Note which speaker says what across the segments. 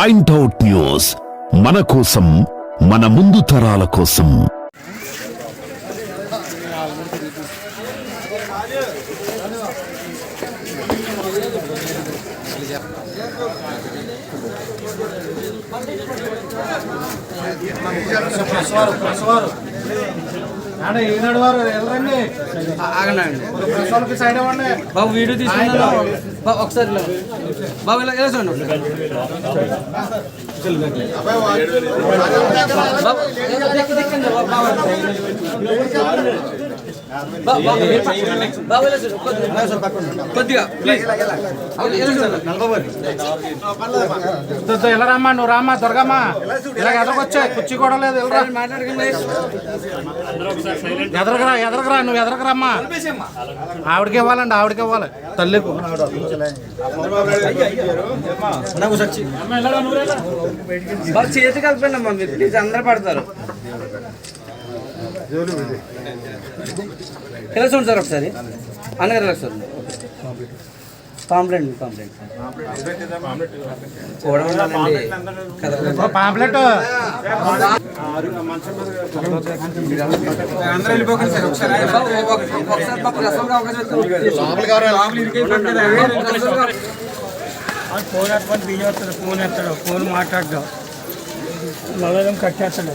Speaker 1: Point out news మన కోసం మన ముందు తరాల కోసం.
Speaker 2: బాబు వీడియో ఒకసారి. బాబు ఇలా ఇలా చూడండి ఒకసారి. బాబు ఇలా
Speaker 3: రమ్మా నువ్వు రామ్మా దొరకమ్మా ఇలా ఎదరకొచ్చా కుర్చీ కూడా లేదు
Speaker 2: మాట్లాడకండి
Speaker 3: ఎదరకరా ఎదరకరా నువ్వు ఎదరకరమ్మా ఆవిడకి ఇవ్వాలండి ఆవిడకి ఇవ్వాలి తల్లికు
Speaker 2: చేతి కలపండి అమ్మా మీరు ప్లీజ్ అందరూ పడతారు ఇలా చూడండి సార్ ఒకసారి? అన్నగారు ఇలా చూడండి కాంప్లైంట్ కాంప్లైంట్ కూడా ఉండాలండి కదా
Speaker 3: పాంప్లెట్.
Speaker 2: అందరూ వెళ్ళిపోకండి సార్ ఒకసారి బాబు, ఒక- ఒకసారి మాకు రసంగా అవకాశం ఇస్తాం.
Speaker 4: ఫోన్ ఎత్తుకొని బిజీ వస్తాడు ఫోన్ ఎత్తాడు. ఫోన్ మాట్లాడడం నల్లదం కట్టేస్తాడు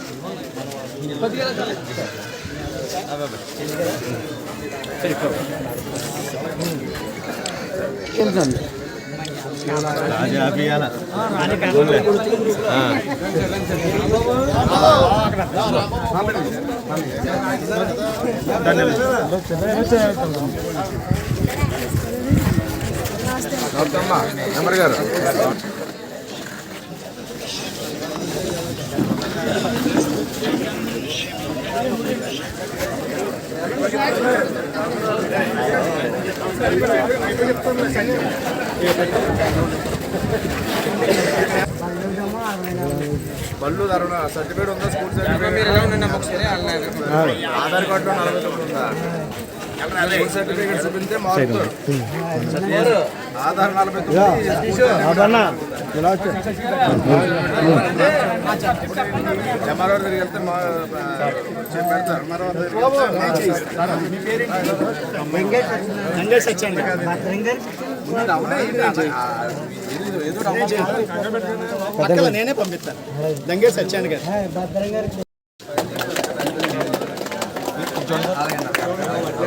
Speaker 2: డాక్టర్ అమ్మ నెంబర్ గారు.
Speaker 5: బళ్ళు ధరణ సర్టిఫికేట్ ఉందా? స్కూల్ సర్టిఫికేట్ ఆధార్ కార్డు నలభై తొమ్మిది ఉందా? స్కూల్ సర్టిఫికేట్ చూపిస్తే మారుతారు ఆధార్ నలభై ఎంఆర్ఓ దగ్గరికి వెళ్తే మా చెప్పి పెడతారు ఎంఆర్ఓ దగ్గరికి వెళ్తే అవునే ఇది ఆ,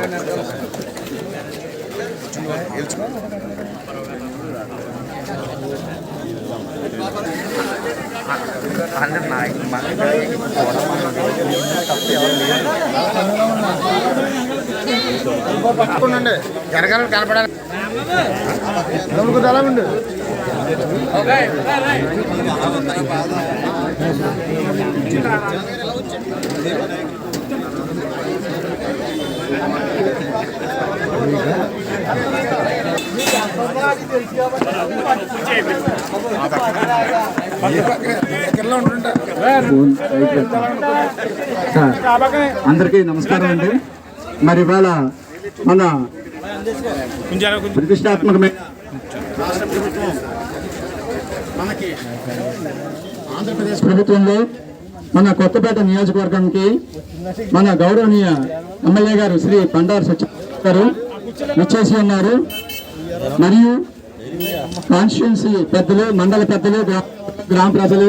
Speaker 5: ఇది ఏదో రమ్మ
Speaker 3: నేనే పంపిస్తాను దంగేసి వచ్చాను కదా
Speaker 6: అందరికీ నమస్కారం అండి. మరి ఇవాళ మన ప్రతిష్టాత్మకమైన
Speaker 3: మనకి ఆంధ్రప్రదేశ్
Speaker 6: ప్రభుత్వంలో మన కొత్తపేట నియోజకవర్గంకి మన గౌరవనీయ ఎమ్మెల్యే గారు శ్రీ పండారు సత్య గారు విచ్చేసి ఉన్నారు. మరియు కాన్స్టిట్యున్సీ పెద్దలు మండల పెద్దలు గ్రామ గ్రామ ప్రజలు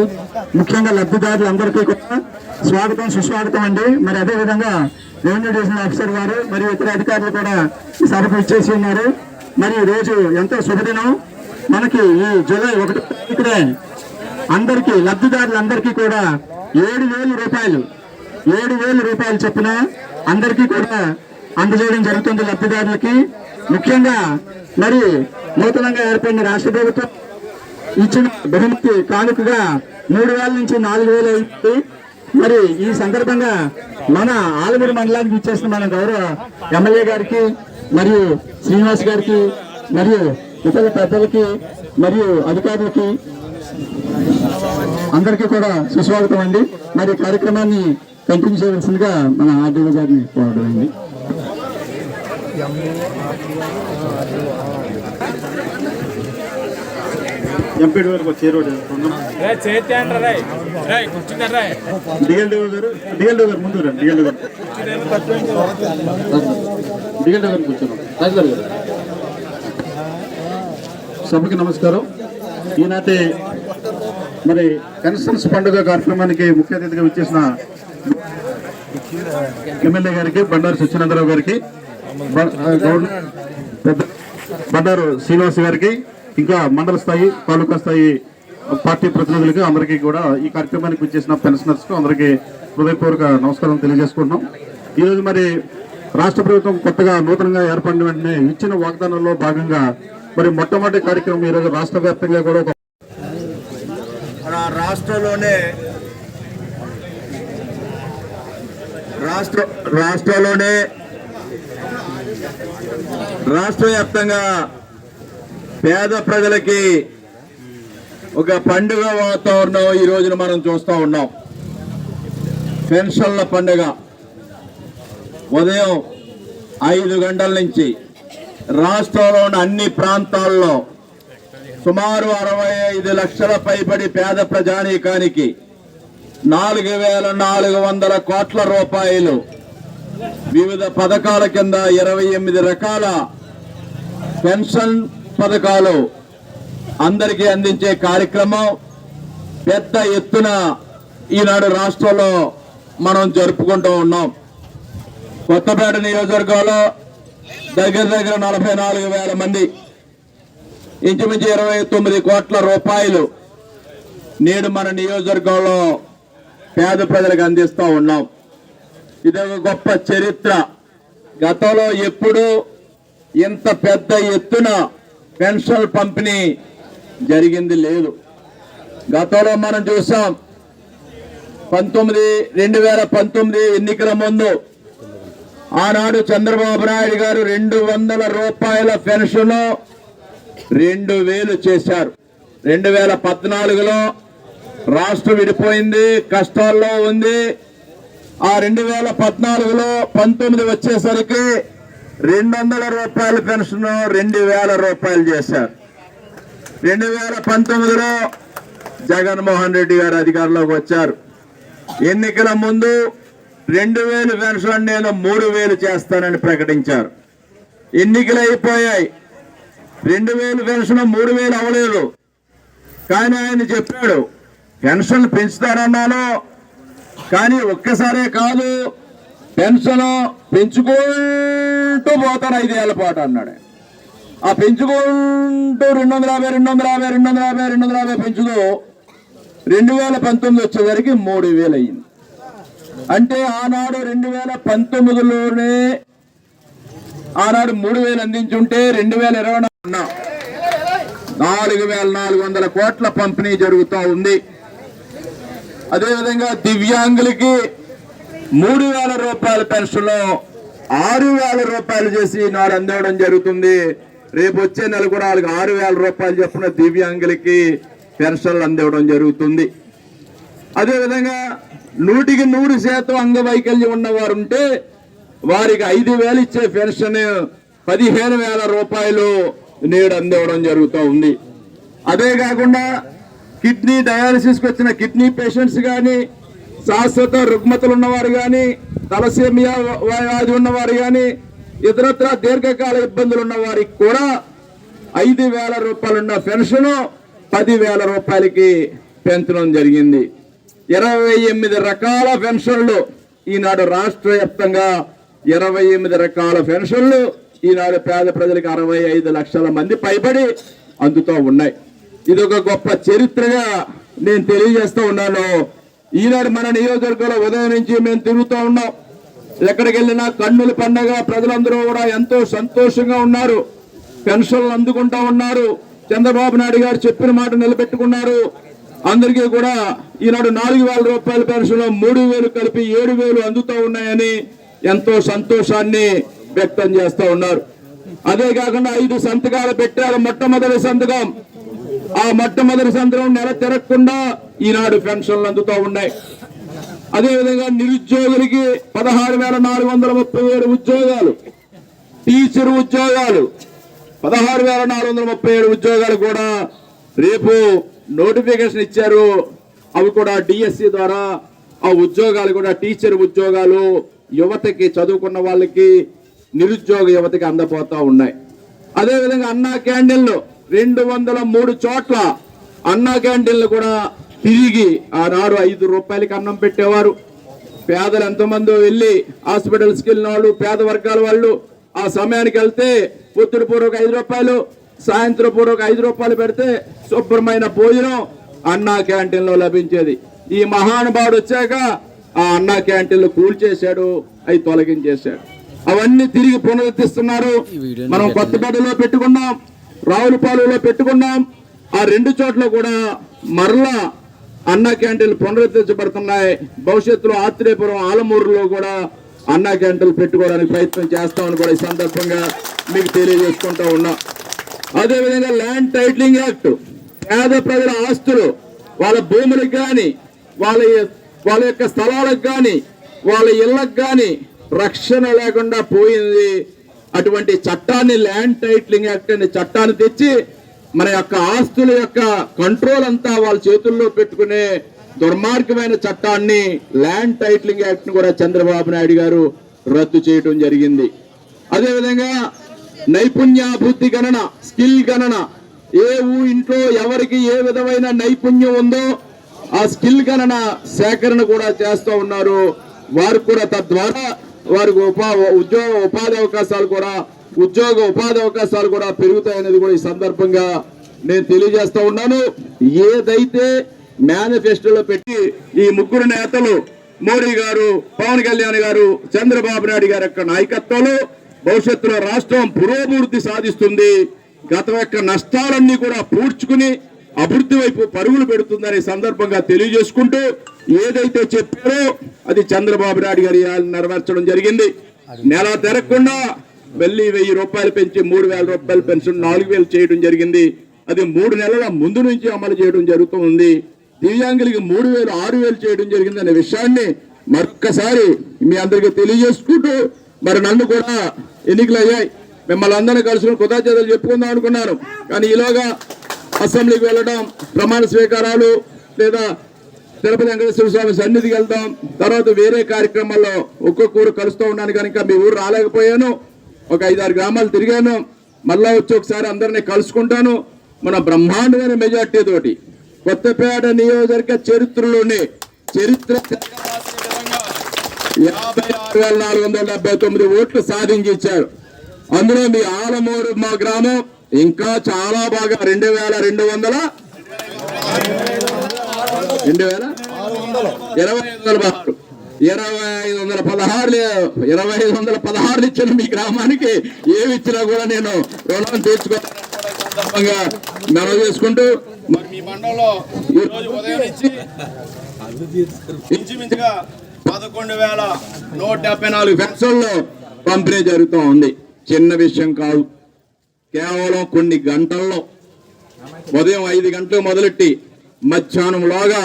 Speaker 6: ముఖ్యంగా లబ్ధిదారులందరికీ కూడా స్వాగతం సుస్వాగతం అండి. మరి అదేవిధంగా రెవెన్యూ డివిజన్ ఆఫీసర్ గారు మరియు ఇతర అధికారులు కూడా ఈ సభకు ఇచ్చేసి ఉన్నారు. మరి రోజు ఎంతో శుభదినం. మనకి ఈ జూలై ఒకటి తారీఖునే అందరికీ లబ్ధిదారులందరికీ కూడా ఏడు వేల రూపాయలు ఏడు వేల రూపాయలు చొప్పున అందరికీ కూడా అందజేయడం జరుగుతుంది లబ్ధిదారులకి. ముఖ్యంగా మరి నూతనంగా ఏర్పడిన రాష్ట్ర ప్రభుత్వం ఇచ్చిన బహుమతి కానుకగా మూడు వేల నుంచి నాలుగు వేలు అయింది. మరి ఈ సందర్భంగా మన ఆలమూరు మండలానికి ఇచ్చేసిన మన గౌరవ ఎమ్మెల్యే గారికి మరియు శ్రీనివాస్ గారికి మరియు ఇతర పెద్దలకి మరియు అధికారులకి అందరికీ కూడా సుస్వాగతం అండి. మరి కార్యక్రమాన్ని కంటిన్యూ చేయవలసిందిగా మన ఆర్డీఓ గారిని కోరడం అండి
Speaker 7: ఎంపీడీ వరకు వచ్చే రోడ్ డిఎల్డీ గారు డిఎల్డీ గారు ముందు రండి డిఎల్డీ గారు డిఎల్డీ గారు కూర్చున్నాం. రాజుగారు గారు. సభకి నమస్కారం. ఈనాటి మరి కన్స్టన్స్ పండుగ కార్యక్రమానికి ముఖ్య అతిథిగా వచ్చేసిన ఎమ్మెల్యే గారికి బండారు సత్యనందరావు గారికి బండారు శ్రీనివాస్ గారికి ఇంకా మండల స్థాయి తాలూకా స్థాయి పార్టీ ప్రతినిధులకి అందరికీ కూడా ఈ కార్యక్రమానికి వచ్చేసిన పెన్షనర్స్కు అందరికీ హృదయపూర్వక నమస్కారం తెలియజేసుకుంటున్నాం. ఈరోజు మరి రాష్ట్ర ప్రభుత్వం కొత్తగా నూతనంగా ఏర్పడిన వెంటనే ఇచ్చిన వాగ్దానంలో భాగంగా మరి మొట్టమొదటి కార్యక్రమం ఈరోజు రాష్ట్ర వ్యాప్తంగా కూడా ఒక
Speaker 8: రాష్ట్రంలోనే రాష్ట్ర రాష్ట్రంలోనే రాష్ట్ర వ్యాప్తంగా పేద ప్రజలకి ఒక పండుగ వాతావరణం ఈ రోజున మనం చూస్తూ ఉన్నాం. పెన్షన్ల పండుగ. ఉదయం ఐదు గంటల నుంచి రాష్ట్రంలోని అన్ని ప్రాంతాల్లో సుమారు అరవై ఐదు లక్షల పైబడి పేద ప్రజానీకానికి నాలుగు వేల నాలుగు వందల కోట్ల రూపాయలు వివిధ పథకాల కింద ఇరవై ఎనిమిది రకాల పెన్షన్ పథకాలు అందరికీ అందించే కార్యక్రమం పెద్ద ఎత్తున ఈనాడు రాష్ట్రంలో మనం జరుపుకుంటూ ఉన్నాం. కొత్తపేట నియోజకవర్గంలో దగ్గర దగ్గర నలభై నాలుగు వేల మంది ఇంచుమించు ఇరవై తొమ్మిది కోట్ల రూపాయలు నేడు మన నియోజకవర్గంలో పేద ప్రజలకు అందిస్తూ ఉన్నాం. ఇది ఒక గొప్ప చరిత్ర. గతంలో ఎప్పుడు ఇంత పెద్ద ఎత్తున పెన్షన్ పంపిణీ జరిగింది లేదు. గతంలో మనం చూసాం పంతొమ్మిది రెండు వేల పంతొమ్మిది ఎన్నికల ముందు ఆనాడు చంద్రబాబు నాయుడు గారు రెండు వందల రూపాయల పెన్షన్ రెండు వేలు చేశారు. రెండు వేల పద్నాలుగులో రాష్ట్రం విడిపోయింది కష్టాల్లో ఉంది ఆ రెండు వేల పద్నాలుగులో పంతొమ్మిది వచ్చేసరికి రెండు వందల రూపాయల పెన్షన్ రెండు వేల రూపాయలు చేశారు. రెండు వేల పంతొమ్మిదిలో జగన్మోహన్ రెడ్డి గారు అధికారంలోకి వచ్చారు. ఎన్నికల ముందు రెండు వేలు పెన్షన్ నేను మూడు వేలు చేస్తానని ప్రకటించారు. ఎన్నికలు అయిపోయాయి. రెండు వేలు పెన్షన్ మూడు వేలు అవ్వలేదు. కానీ ఆయన చెప్పాడు పెన్షన్ పెంచుతానన్నాను కానీ ఒక్కసారే కాదు పెన్షన్ పెంచుకుంటూ పోతాను ఐదేళ్ళ పాటు అన్నాడు. ఆ పెంచుకుంటూ రెండు వందల యాభై రెండు వందల యాభై రెండు వందల యాభై రెండు వందల యాభై పెంచుతూ రెండు వేల పంతొమ్మిది వచ్చేసరికి మూడు వేలు అయింది అంటే ఆనాడు రెండు వేల పంతొమ్మిదిలోనే ఆనాడు మూడు వేలు అందించుంటే రెండు వేల ఇరవై నాలుగు వేల నాలుగు వందల కోట్ల పంపిణీ జరుగుతూ ఉంది. అదేవిధంగా దివ్యాంగులకి మూడు వేల రూపాయల పెన్షన్ ఆరు వేల రూపాయలు చేసి నాడు అందివ్వడం జరుగుతుంది. రేపు వచ్చే నెల కూడా వాళ్ళకి ఆరు వేల రూపాయలు చెప్పిన దివ్యాంగులకి పెన్షన్లు అందివ్వడం జరుగుతుంది. అదేవిధంగా నూటికి నూరు శాతం అంగవైకల్యం ఉన్నవారు ఉంటే వారికి ఐదు వేలు ఇచ్చే పెన్షన్ పదిహేను వేల రూపాయలు నేడు అందివ్వడం జరుగుతూ ఉంది. అదే కాకుండా కిడ్నీ డయాలసిస్కి వచ్చిన కిడ్నీ పేషెంట్స్ కానీ శాశ్వత రుగ్మతలు ఉన్నవారు కానీ తలసేమియా వ్యాధి ఉన్నవారు కానీ ఇతరత్ర దీర్ఘకాల ఇబ్బందులు ఉన్న వారికి కూడా ఐదు వేల రూపాయలున్న పెన్షను పది వేల రూపాయలకి పెంచడం జరిగింది. ఇరవై ఎనిమిది రకాల పెన్షన్లు ఈనాడు రాష్ట్ర వ్యాప్తంగా ఇరవై ఎనిమిది రకాల పెన్షన్లు ఈనాడు పేద ప్రజలకు అరవై ఐదు లక్షల మంది పైబడి అందుతూ ఉన్నాయి. ఇది ఒక గొప్ప చరిత్రగా నేను తెలియజేస్తూ ఉన్నాను. ఈనాడు మన నియోజకవర్గంలో ఉదయం నుంచి మేము తిరుగుతూ ఉన్నాం. ఎక్కడికి వెళ్ళినా కన్నుల పండగ ప్రజలందరూ కూడా ఎంతో సంతోషంగా ఉన్నారు. పెన్షన్లు అందుకుంటా ఉన్నారు. చంద్రబాబు నాయుడు గారు చెప్పిన మాట నిలబెట్టుకున్నారు. అందరికీ కూడా ఈనాడు నాలుగు వేల రూపాయల పెన్షన్ మూడు వేలు కలిపి ఏడు వేలు అందుతూ ఉన్నాయని ఎంతో సంతోషాన్ని వ్యక్తం చేస్తూ ఉన్నారు. అదే కాకుండా ఐదు సంతకాలు పెట్టారు మొట్టమొదటి సంతకం. ఆ మొట్టమొదటి సంతకం నెల తిరగకుండా ఈనాడు పెన్షన్లు అందుతూ ఉన్నాయి. అదేవిధంగా నిరుద్యోగులకి పదహారు వేల నాలుగు వందల ముప్పై ఏడు ఉద్యోగాలు టీచర్ ఉద్యోగాలు పదహారు వేల నాలుగు వందల ముప్పై ఏడు ఉద్యోగాలు కూడా రేపు నోటిఫికేషన్ ఇచ్చారు. అవి కూడా డిఎస్సి ద్వారా ఆ ఉద్యోగాలు కూడా టీచర్ ఉద్యోగాలు యువతకి చదువుకున్న వాళ్ళకి నిరుద్యోగ యువతకి అందపోతూ ఉన్నాయి. అదేవిధంగా అన్నా క్యాండిల్లో రెండు వందల మూడు చోట్ల అన్నా క్యాంటీన్లు కూడా తిరిగి ఆనాడు ఐదు రూపాయలకి అన్నం పెట్టేవారు. పేదలు ఎంతమందో వెళ్ళి హాస్పిటల్స్కి వెళ్ళిన వాళ్ళు పేద వర్గాల వాళ్ళు ఆ సమయానికి వెళ్తే పొద్దున పూర్వక ఐదు రూపాయలు సాయంత్రం పూర్వక ఐదు రూపాయలు పెడితే శుభ్రమైన భోజనం అన్నా క్యాంటీన్లో లభించేది. ఈ మహానుభావుడు వచ్చాక ఆ అన్నా క్యాంటీన్లు కూల్చేశాడు అవి తొలగించేశాడు. అవన్నీ తిరిగి పునరుద్ధరిస్తున్నారు. మనం కొత్తపేటలో పెట్టుకున్నాం. రావులపాలెంలో పెట్టుకున్నాం. ఆ రెండు చోట్ల కూడా మరలా అన్నా క్యాంటీన్లు పునరుద్ధరించబడుతున్నాయి. భవిష్యత్తులో ఆత్రేయపురం ఆలమూరులో కూడా అన్నా క్యాంటీన్లు పెట్టుకోవడానికి ప్రయత్నం చేస్తామని కూడా ఈ సందర్భంగా మీకు తెలియజేసుకుంటా ఉన్నా. అదేవిధంగా ల్యాండ్ టైటిలింగ్ యాక్ట్ పేద ప్రజల ఆస్తులు వాళ్ళ భూములకు కానీ వాళ్ళ వాళ్ళ యొక్క స్థలాలకు కానీ వాళ్ళ ఇళ్ళకు కానీ రక్షణ లేకుండా పోయింది అటువంటి చట్టాన్ని ల్యాండ్ టైట్లింగ్ యాక్ట్ అనే చట్టాన్ని తెచ్చి మన యొక్క ఆస్తుల యొక్క కంట్రోల్ అంతా వాళ్ళ చేతుల్లో పెట్టుకునే దుర్మార్గమైన చట్టాన్ని ల్యాండ్ టైట్లింగ్ యాక్ట్ను కూడా చంద్రబాబు నాయుడు గారు రద్దు చేయడం జరిగింది. అదేవిధంగా నైపుణ్యాభివృద్ధి గణన స్కిల్ గణన ఏ ఊ ఇంట్లో ఎవరికి ఏ విధమైన నైపుణ్యం ఉందో ఆ స్కిల్ గణన సేకరణ కూడా చేస్తూ ఉన్నారు. వారు కూడా తద్వారా వారికి ఉపా ఉద్యోగ ఉపాధి అవకాశాలు కూడా ఉద్యోగ ఉపాధి అవకాశాలు కూడా పెరుగుతాయనేది కూడా ఈ సందర్భంగా నేను తెలియజేస్తా ఉన్నాను. ఏదైతే మేనిఫెస్టోలో పెట్టి ఈ ముగ్గురు నేతలు మోడీ గారు పవన్ కళ్యాణ్ గారు చంద్రబాబు నాయుడు గారి యొక్క నాయకత్వంలో భవిష్యత్తులో రాష్ట్రం పురోభివృద్ధి సాధిస్తుంది. గత యొక్క నష్టాలన్నీ కూడా పూడ్చుకుని అభివృద్ధి వైపు పరుగులు పెడుతుందనే సందర్భంగా తెలియజేసుకుంటూ ఏదైతే చెప్పారో అది చంద్రబాబు నాయుడు గారి నెరవేర్చడం జరిగింది. నెల తిరగకుండా వెళ్ళి వెయ్యి రూపాయలు పెంచి మూడు వేల రూపాయలు పెన్షన్ నాలుగు వేలు చేయడం జరిగింది. అది మూడు నెలల ముందు నుంచి అమలు చేయడం జరుగుతుంది దివ్యాంగులకి మూడు వేలు ఆరు వేలు చేయడం జరిగింది అనే విషయాన్ని మరొక్కసారి మీ అందరికీ తెలియజేసుకుంటూ మరి నన్ను కూడా ఎన్నికలు అయ్యాయి. మిమ్మల్ని అందరినీ కలుసుకుని కృతజ్ఞతలు చెప్పుకుందాం అనుకున్నాను. కానీ ఈలోగా అసెంబ్లీకి వెళ్ళడం ప్రమాణ స్వీకారాలు లేదా తిరుపతి వెంకటేశ్వర స్వామి సన్నిధికి వెళ్దాం. తర్వాత వేరే కార్యక్రమాల్లో ఒక్కొక్క ఊరు కలుస్తూ ఉన్నాను కనుక మీ ఊరు రాలేకపోయాను. ఒక ఐదారు గ్రామాలు తిరిగాను. మళ్ళా వచ్చి ఒకసారి అందరినీ కలుసుకుంటాను. మన బ్రహ్మాండమైన మెజార్టీ తోటి కొత్తపేట నియోజకవర్గ చరిత్రలోనే చరిత్ర యాభై ఆరు వేల నాలుగు వందల డెబ్బై తొమ్మిది ఓట్లు సాధించారు అందులో మీ ఆలమూరు మా గ్రామం ఇంకా చాలా బాగా రెండు వేల రెండు వందల రెండు వేల ఇరవై ఐదు వందల పదహారు ఇరవై ఐదు వందల పదహారు ఇరవై ఐదు వందల పదహారు ఇచ్చిన మీ గ్రామానికి ఏమి ఇచ్చినా కూడా నేను రుణం సందర్భంగా మనవి చేసుకుంటూ మరి మీ మండలంలో ఈ రోజు ఉదయం నుంచి ఇంచుమించుగా పదకొండు వేల నూట డెబ్బై నాలుగు పెన్షన్లు పంపిణీ జరుగుతూ ఉంది. చిన్న విషయం కాదు. కేవలం కొన్ని గంటల్లో ఉదయం ఐదు గంటలు మొదలెట్టి మధ్యాహ్నంలోగా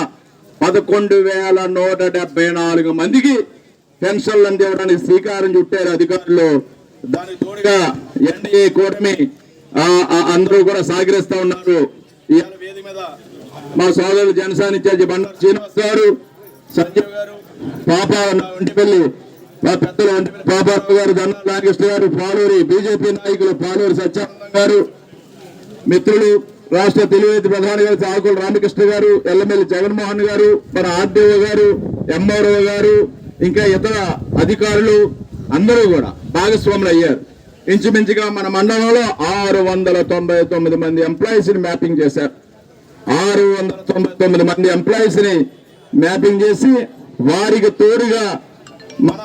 Speaker 8: పదకొండు వేల నూట డెబ్బై నాలుగు మందికి పెన్షన్లు అందివ్వడానికి శ్రీకారం చుట్టారు అధికారులు. దాని తోడుగా ఎన్డీఏ కూటమి ఆ, అందరూ కూడా సహకరిస్తా ఉన్నారు. ఇవాళ వేది మీద మా సోదరులు జనసేన ఇన్ఛార్జి బండారు శ్రీనివాస్ గారు సంజయ్ గారు పాప ఒంటిపల్లి మా పెద్దలు ఒంటిపల్లి పాపారావు గారు దండ నాగేశ్వర గారు పాలూరి బీజేపీ నాయకులు పాలూరి సత్యానంద గారు మిత్రులు రాష్ట్ర తెలుగుదేశం ప్రధాని గారు చాకుల రామకృష్ణ గారు ఎల్లమెల్లి జగన్మోహన్ గారు మన ఆర్డీఓ గారు ఎంఆర్ఓ గారు ఇంకా ఇతర అధికారులు అందరూ కూడా భాగస్వాములు అయ్యారు. ఇంచుమించుగా మన మండలంలో ఆరు వందల తొంభై తొమ్మిది మంది ఎంప్లాయీస్ని మ్యాపింగ్ చేశారు. ఆరు వందల తొంభై తొమ్మిది మంది ఎంప్లాయీస్ని మ్యాపింగ్ చేసి వారికి తోడుగా మన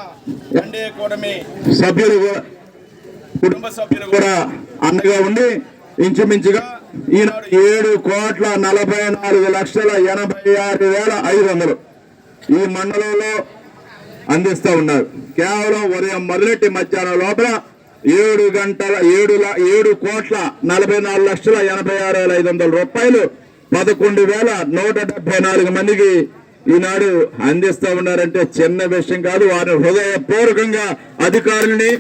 Speaker 8: ఎన్డీఏ కూటమి సభ్యులు కూడా కుటుంబ సభ్యులు కూడా అండగా ఉండి ఇంచుమించుగా ఈనాడు ఏడు కోట్ల నలభై నాలుగు లక్షల ఎనభై ఆరు వేల ఐదు వందలు ఈ మండలంలో అందిస్తా ఉన్నారు. కేవలం ఉదయం మొదలెట్టి మధ్యాహ్నం లోపల ఏడు గంటల ఏడు ఏడు కోట్ల నలభై నాలుగు లక్షల ఎనభై ఆరు వేల ఐదు వందల రూపాయలు పదకొండు వేల నూట డెబ్బై నాలుగు మందికి ఈనాడు అందిస్తూ ఉన్నారంటే చిన్న విషయం కాదు. వారిని హృదయపూర్వకంగా అధికారులని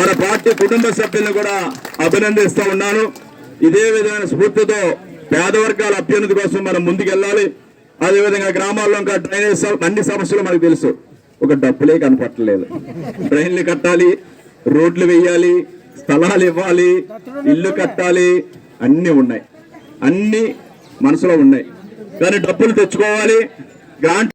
Speaker 8: మన పార్టీ కుటుంబ సభ్యులను కూడా అభినందిస్తూ ఉన్నాను. ఇదే విధమైన స్ఫూర్తితో పేద వర్గాల అభ్యున్నతి కోసం మనం ముందుకెళ్ళాలి. అదేవిధంగా గ్రామాల్లో ఇంకా డ్రైనేజ్ అన్ని సమస్యలు మనకు తెలుసు. ఒక డబ్బులే కనపట్టలేదు డ్రైన్లు కట్టాలి రోడ్లు వేయాలి స్థలాలు ఇవ్వాలి ఇల్లు కట్టాలి అన్నీ ఉన్నాయి. అన్నీ మనసులో ఉన్నాయి. కానీ డబ్బులు తెచ్చుకోవాలి. గ్రాంట్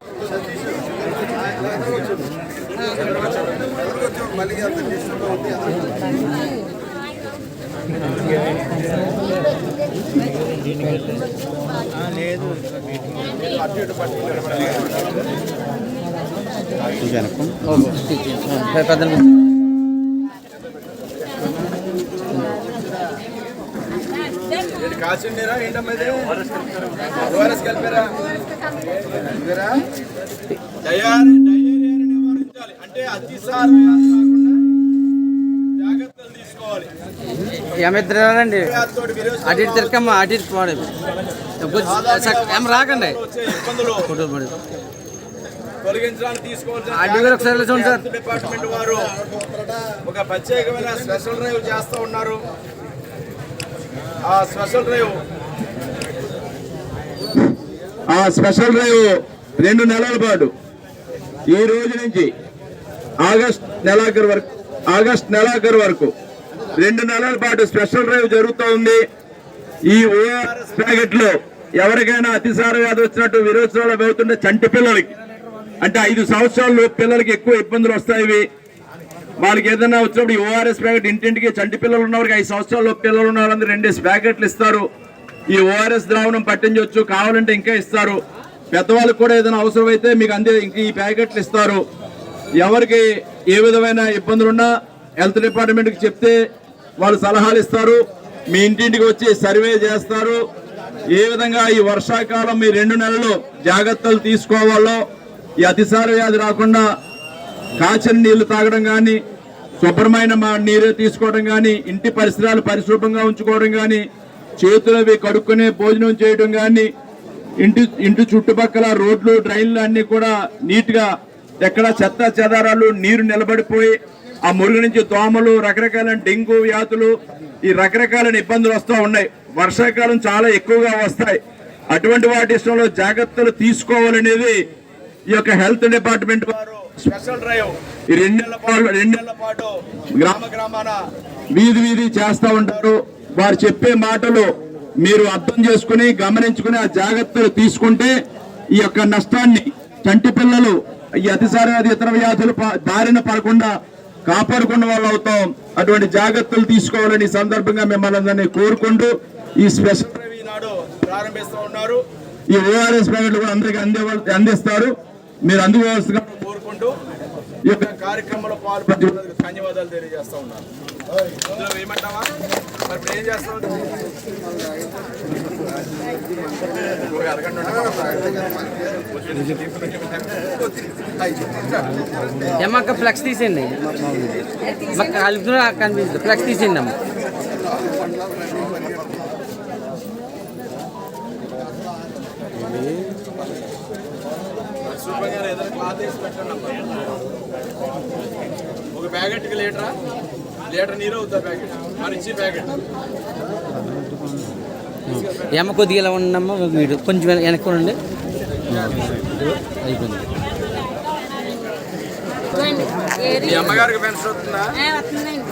Speaker 2: పెద్ద
Speaker 8: కాసిండిరా ఏంటమ్మా ఓఆర్ఎస్ కలిపారా నివారించాలి అంటే అతిసార వ్యాధి రాకుండా జాగ్రత్తలు తీసుకోవాలి
Speaker 2: ఏమిద్దరండి అటు ఇటు తిరగమ్మా అటు ఇటు ఏం రాకండి. ఫోటో పడి
Speaker 8: తొలగించడానికి తీసుకోవాల్సిన
Speaker 2: సార్.
Speaker 8: డిపార్ట్మెంట్ వారు ఒక ప్రత్యేకమైన స్పెషల్ డ్రైవ్ చేస్తూ ఉన్నారు. ఆ స్పెషల్ డ్రైవ్. ఆ స్పెషల్ డ్రైవ్ రెండు నెలల పాటు ఈ రోజు నుంచి ఆగస్ట్ నెలాఖరు వరకు ఆగస్ట్ నెలాఖరు వరకు రెండు నెలల పాటు స్పెషల్ డ్రైవ్ జరుగుతూ ఉంది. ఈ ఓఆర్ఎస్ ప్యాకెట్లో ఎవరికైనా అతిసార వ్యాధి వచ్చినట్టు విరోచనాలు అవుతుంటే చంటి పిల్లలకి అంటే ఐదు సంవత్సరాలు పిల్లలకి ఎక్కువ ఇబ్బందులు వస్తాయి వాళ్ళకి ఏదైనా వచ్చినప్పుడు ఈ ఓఆర్ఎస్ ప్యాకెట్ ఇంటింటికి చంటి పిల్లలు ఉన్నవారికి ఐదు సంవత్సరాలు పిల్లలు ఉన్న వాళ్ళందరూ రెండేసి ప్యాకెట్లు ఇస్తారు. ఈ ఓఆర్ఎస్ ద్రావణం పట్టించవచ్చు కావాలంటే ఇంకా ఇస్తారు. పెద్దవాళ్ళకి కూడా ఏదైనా అవసరమైతే మీకు అందే ఇంక ఈ ప్యాకెట్లు ఇస్తారు. ఎవరికి ఏ విధమైన ఇబ్బందులున్నా హెల్త్ డిపార్ట్మెంట్కి చెప్తే వాళ్ళు సలహాలు ఇస్తారు. మీ ఇంటింటికి వచ్చి సర్వే చేస్తారు. ఏ విధంగా ఈ వర్షాకాలం మీ రెండు నెలలు జాగ్రత్తలు తీసుకోవాలో ఈ అతిసార వ్యాధి రాకుండా కాచని నీళ్ళు తాగడం కానీ శుభ్రమైన మా నీరు తీసుకోవడం కానీ ఇంటి పరిసరాలు పరిశుభ్రంగా ఉంచుకోవడం కానీ చేతులవి కడుక్కునే భోజనం చేయడం కానీ ఇంటి ఇంటి చుట్టుపక్కల రోడ్లు డ్రైన్లు అన్నీ కూడా నీట్గా ఎక్కడ చెత్త చెదారాలు నీరు నిలబడిపోయి ఆ మురుగు నుంచి దోమలు రకరకాల డెంగ్యూ వ్యాధులు ఈ రకరకాల ఇబ్బందులు వస్తూ ఉన్నాయి. వర్షాకాలం చాలా ఎక్కువగా వస్తాయి. అటువంటి వాటి విషయంలో జాగ్రత్తలు తీసుకోవాలనేది ఈ యొక్క హెల్త్ డిపార్ట్మెంట్ వారు స్పెషల్ డ్రైవ్. ఈ రెండేళ్ళ పాటు రెండేళ్ళ పాటు గ్రామ గ్రామాన వీధి వీధి చేస్తూ ఉంటారు. వారు చెప్పే మాటలు మీరు అర్థం చేసుకుని గమనించుకుని ఆ జాగ్రత్తలు తీసుకుంటే ఈ యొక్క నష్టాన్ని చంటి పిల్లలు ఈ అతిసార అది ఇతర వ్యాధులు ప- పడకుండా కాపాడుకున్న వాళ్ళు అవుతాం. అటువంటి జాగ్రత్తలు తీసుకోవాలని సందర్భంగా మిమ్మల్ని అందరినీ కోరుకుంటూ ఈ స్పెషల్ డ్రైవ్ ప్రారంభిస్తూ ఉన్నారు. ఈ ఓఆర్ఎస్ ప్యాకెట్లు కూడా అందరికీ అందే అందిస్తారు. మీరు అందుకోవాల్సిన కోరుకుంటూ ఈ యొక్క కార్యక్రమంలో పాల్పంచుకున్నందుకు ధన్యవాదాలు తెలియజేస్తా ఉన్నాను. ఇందులో వేయమంటావా? మరి ఏం చేస్తాం ఒక అరగంట
Speaker 2: ఫ్లెక్స్ తీసేయండి. మాకు కలుపుతున్నా కనిపిస్తుంది ఫ్లెక్స్ తీసేయండి అమ్మ.
Speaker 8: శుభ్రంగా ఏదైనా క్లాత్ వేసి పెట్టండి అమ్మా. ఒక ప్యాకెట్కి లీటరా? లీటర్ నీరు అవుతుంది ప్యాకెట్. మరి ఇచ్చే ప్యాకెట్.
Speaker 2: ఏమ కొద్దిగా ఇలా ఉండమ్మా వీడు కొంచెం వెనక్కి ఉండండి. అయిపోయింది.
Speaker 8: మీ అమ్మగారికి పెన్షన్ వస్తుందా?
Speaker 9: వస్తుందండి.